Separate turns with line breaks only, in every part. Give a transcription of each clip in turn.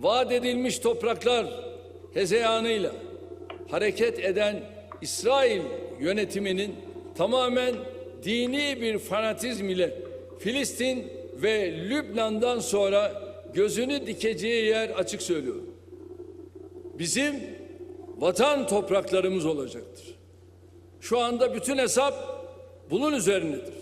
vaat edilmiş topraklar hezeyanıyla hareket eden İsrail yönetiminin tamamen dini bir fanatizm ile Filistin ve Lübnan'dan sonra gözünü dikeceği yer açık söylüyorum. Bizim vatan topraklarımız olacaktır. Şu anda bütün hesap bunun üzerinedir.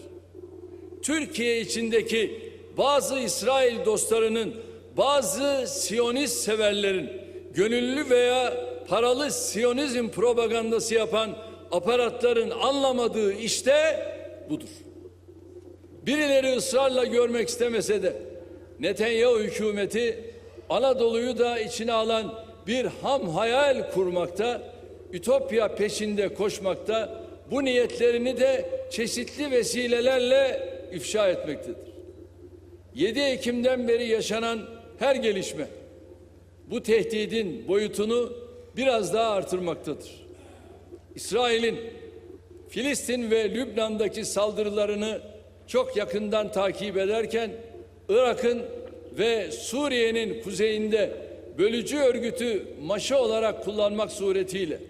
Türkiye içindeki bazı İsrail dostlarının, bazı Siyonist severlerin gönüllü veya paralı Siyonizm propagandası yapan aparatların anlamadığı işte budur. Birileri ısrarla görmek istemese de Netanyahu hükümeti Anadolu'yu da içine alan bir ham hayal kurmakta, ütopya peşinde koşmakta, bu niyetlerini de çeşitli vesilelerle ifşa etmektedir. 7 Ekim'den beri yaşanan her gelişme bu tehdidin boyutunu biraz daha artırmaktadır. İsrail'in Filistin ve Lübnan'daki saldırılarını çok yakından takip ederken Irak'ın ve Suriye'nin kuzeyinde bölücü örgütü maşa olarak kullanmak suretiyle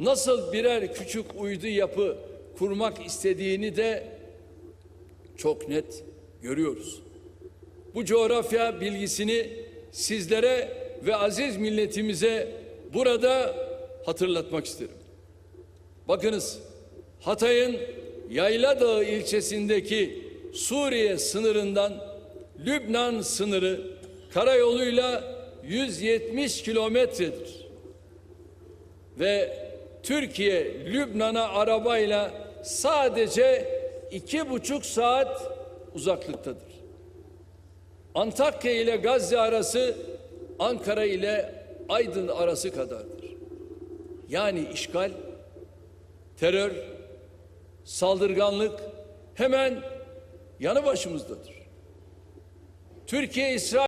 nasıl birer küçük uydu yapı kurmak istediğini de çok net görüyoruz. Bu coğrafya bilgisini sizlere ve aziz milletimize burada hatırlatmak isterim. Bakınız Hatay'ın Yayladağ ilçesindeki Suriye sınırından Lübnan sınırı karayoluyla 170 kilometredir. Ve Türkiye Lübnan'a arabayla sadece iki buçuk saat uzaklıktadır. Antakya ile Gazze arası Ankara ile Aydın arası kadardır. Yani işgal, terör, saldırganlık hemen yanı başımızdadır. Türkiye İsrail